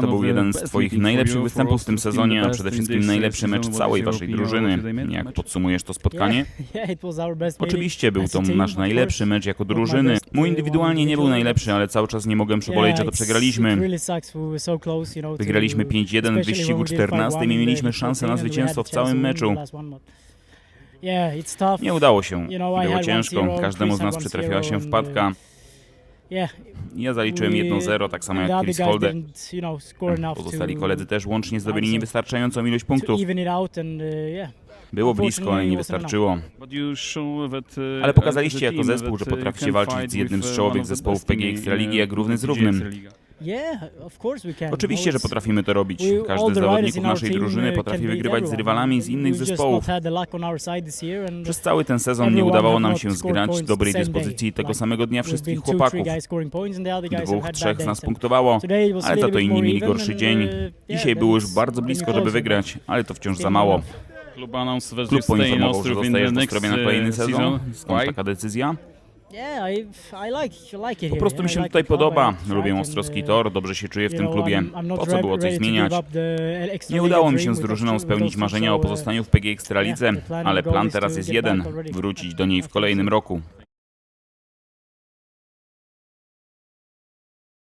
To był jeden z Twoich najlepszych występów w tym sezonie, a przede wszystkim najlepszy mecz całej Waszej drużyny. Jak podsumujesz to spotkanie? Oczywiście był to nasz najlepszy mecz jako drużyny. Mój indywidualnie nie był najlepszy, ale cały czas nie mogłem przeboleć, że to przegraliśmy. Wygraliśmy 5-1 w wyścigu 14 i mieliśmy szansę na zwycięstwo w całym meczu. Nie udało się. Było ciężko. Każdemu z nas przytrafiła się wpadka. Ja zaliczyłem 1-0, tak samo jak Chris Holder. Pozostali koledzy też łącznie zdobyli niewystarczającą ilość punktów. Było blisko, ale nie wystarczyło. Ale pokazaliście jako zespół, że potraficie walczyć z jednym z czołowych zespołów PG Ekstraligi jak równy z równym. Oczywiście, że potrafimy to robić. Każdy z zawodników naszej drużyny potrafi wygrywać z rywalami z innych zespołów. Przez cały ten sezon nie udawało nam się zgrać dobrej dyspozycji tego samego dnia wszystkich chłopaków. Dwóch, trzech z nas punktowało, ale za to inni mieli gorszy dzień. Dzisiaj było już bardzo blisko, żeby wygrać, ale to wciąż za mało. Klub poinformował, że zostajesz w Ostrowie na kolejny sezon. Skąd taka decyzja? Po prostu mi się tutaj podoba. Lubię Ostrowski Tor, dobrze się czuję w tym klubie. Po co było coś zmieniać? Nie udało mi się z drużyną spełnić marzenia o pozostaniu w PG Ekstralidze, ale plan teraz jest jeden. Wrócić do niej w kolejnym roku.